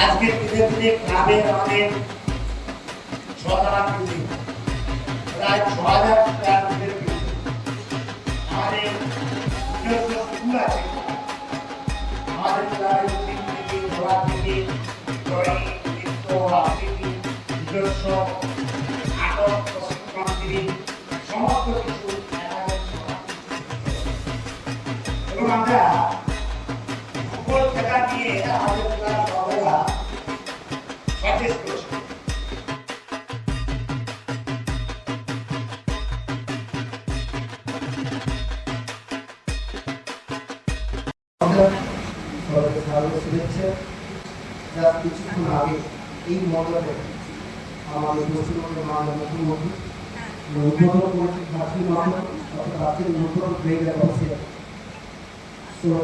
আজকে ধীরে ধীরে ক্লাবের আমাদের ছতারাকৃতি প্রায় ছ হাজার স্কোয়ার ফুটের বিল্ডিং। নিজস্ব নাটক প্রশিক্ষণ সমস্ত আমরা ফুটবল খেলা আমাদের তো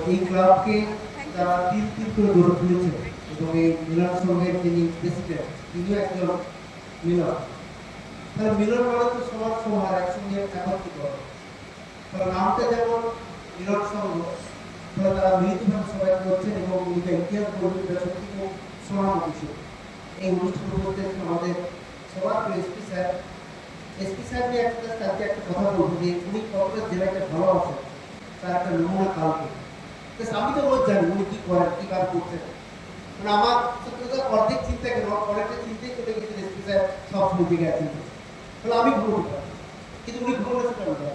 এই ক্লাবকে তারা তিন তিন করে গড়ে তুলেছে এবং এই মিলন সংঘের যিনি প্রেসিডেন্ট একজন মিলন। তাহলে মিলন মানে তো সবার সবার একসঙ্গে একত্রিত। করে তাহলে নামটা যেমন মিলন সংঘ তাহলে তারা মিলিতভাবে সবাই করছেন এবং এটা ইতিহাস বলতে এটা সত্যি খুব এই অনুষ্ঠান করতে আমাদের সবার এসপি স্যার এসপি স্যার নিয়ে একটা কালকে একটা কথা বলব যে উনি কতটা জেলাকে ভালোবাসেন তার একটা নমুনা কালকে তো আমি তো রোজ জানি উনি কি করেন, কি কাজ করছেন। মানে আমার সত্যি অর্ধেক চিন্তা কেন, অনেকটা চিন্তাই চলে গেছেন এসপি স্যার, সব দিকে আছেন তাহলে আমি পারি। কিন্তু উনি ঘুমোতে আমি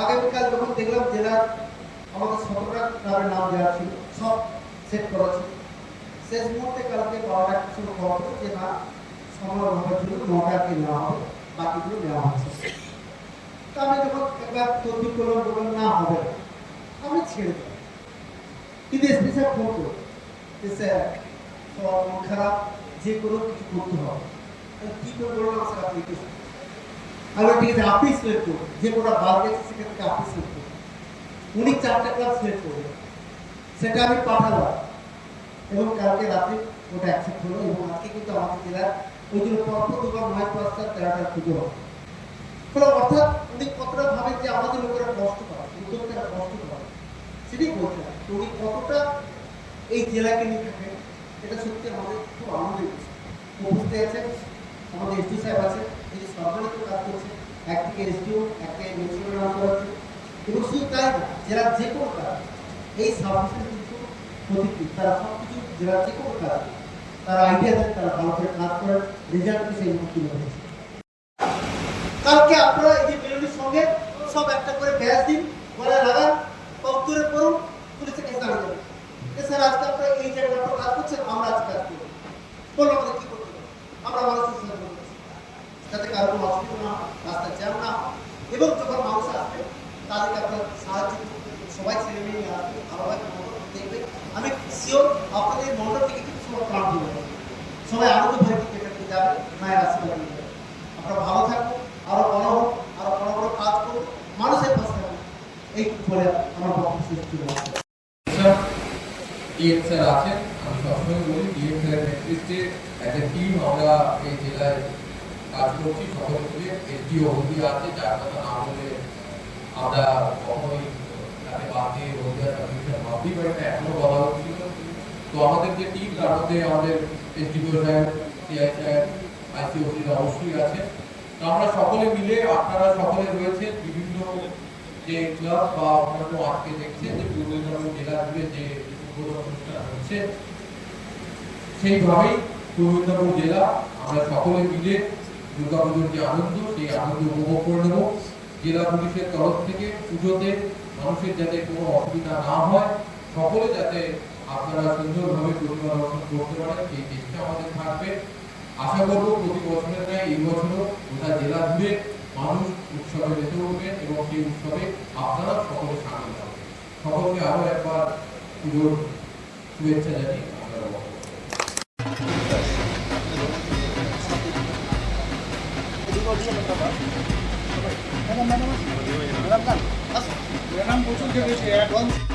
আগামীকাল যখন দেখলাম জেলার আমাদের সতেরোটা ক্লাবের নাম দেওয়া ছিল, সব সেট করা শেষ মুহূর্তে কালকে বারোটা কিছু খবর যে না নটাকে নেওয়া হবে, বাকিগুলো নেওয়া হচ্ছে। আমি যখন একবার করলাম না, হবে আমি ছেড়ে দিলাম। কিন্তু এসপি স্যার ফোন করল যে, স্যার সবার মন খারাপ, যে কোনো কিছু করতে হবে। কি করে বললাম স্যার আপনি আমি ঠিক আছে, আপনি সিলেক্ট করুন। যে বাদ গেছে সেখান আপনি সিলেক্ট করুন। উনি চারটা ক্লাস সিলেক্ট করবেন। সেটা আমি পাঠালাম এবং কালকে রাতে ওটা অ্যাকসেপ্ট হলো এবং আজকে কিন্তু আমাদের জেলার ওই জন্য পরপর দুবার নয় পাঁচটা তেরোটার পুজো হবে। ফলে অর্থাৎ উনি কতটা ভাবেন যে আমাদের লোকেরা কষ্ট পায় উদ্যোক্তারা কষ্ট পায় সেটাই বলছিলাম তো উনি কতটা এই জেলাকে নিয়ে থাকেন, এটা সত্যি আমাদের খুব আনন্দের বিষয় উপস্থিত আছেন, আমাদের এসডি সাহেব আছেন, যিনি সরকারি কাজ করছেন, একদিকে এসডিও একদিকে মিউনিসিপ্যাল করাচ্ছে এবং শুধু তাই না যে কোনো কাজ এই সাবমিশন কিন্তু প্রতিটি, তারা সব কিছু জেলার যে কোনো কাজ তারা আইডিয়া দেন, তারা ভালো করে কাজ করেন রেজাল্ট সেই মুক্তি হয়েছে। কালকে আপনারা এই যে মেলোডির সঙ্গে সব একটা করে ব্যাচ দিন, গলায় লাগান বা পড়ুন দাঁড়িয়ে যাবেন যে স্যার আজকে আপনারা এই জায়গায় আপনারা কাজ করছেন, আমরা আজকে কাজ করব। বলল আমাদের কি করতে আমরা মানুষের করতেছি যাতে কারও কোনো অসুবিধা না রাস্তা জ্যাম না এবং যখন মানুষ আসবে তাদেরকে আপনার সাহায্য সবাই ছেলে মেয়ে নিয়ে আসবে ভালোভাবে দেখবে। আমি শিওর আপনাদের মণ্ডপ থেকে কিন্তু সবাই প্রাণ দিবে সবাই আনন্দ ভরে কিন্তু যাবে, মায়ের আশীর্বাদ নিয়ে আপনারা ভালো থাকুন, আরও বড় হোক, আরও বড় বড় কাজ করুন, মানুষের পাশে থাকুন। এই বলে আমার বক্তব্য শেষ করলাম ডিএম আছেন আমি সবসময় বলি ডিএম স্যারের নেতৃত্বে একটা টিম আমরা এই জেলায় কাজ করছি, সকল এসডিও হলদি আছে, যার কথা না বলে আমরা কখনোই তাকে বাদ কমিশন ভাবতেই পারি না, এখনও বলা হচ্ছিল তো আমাদের যে টিম তার মধ্যে আমাদের এসডিও সাহেব সিআই সাহেব আইসিওসি অবশ্যই আছে। তো আমরা সকলে মিলে, আপনারা সকলে রয়েছে বিভিন্ন যে ক্লাব বা অন্যান্য আজকে দেখছে যে পূর্ব মেদিনীপুর জেলা জুড়ে যে অনুষ্ঠান হচ্ছে, সেইভাবেই পূর্ব মেদিনীপুর জেলা, আমরা সকলে মিলে দুর্গাপুজোর যে আনন্দ, সেই আনন্দ উপভোগ করে নেব। জেলা পুলিশের তরফ থেকে পুজোতে মানুষের যাতে কোনো অসুবিধা না হয়, সকলে যাতে আপনারা সুন্দরভাবে প্রতিমা দর্শন করতে পারেন সেই চেষ্টা আমাদের থাকবে। আশা করব প্রতি বছরের ন্যায় এই বছরও গোটা জেলা জুড়ে মানুষ উৎসবে মেতে উঠবেন এবং সেই উৎসবে আপনারা সকলে সামিল হবেন। সকলকে আরও একবার পুজোর শুভেচ্ছা জানিয়ে আপনারা বক্তব্য મેડમ મેડમ મેડમ પૂછું કે એડવાન્સ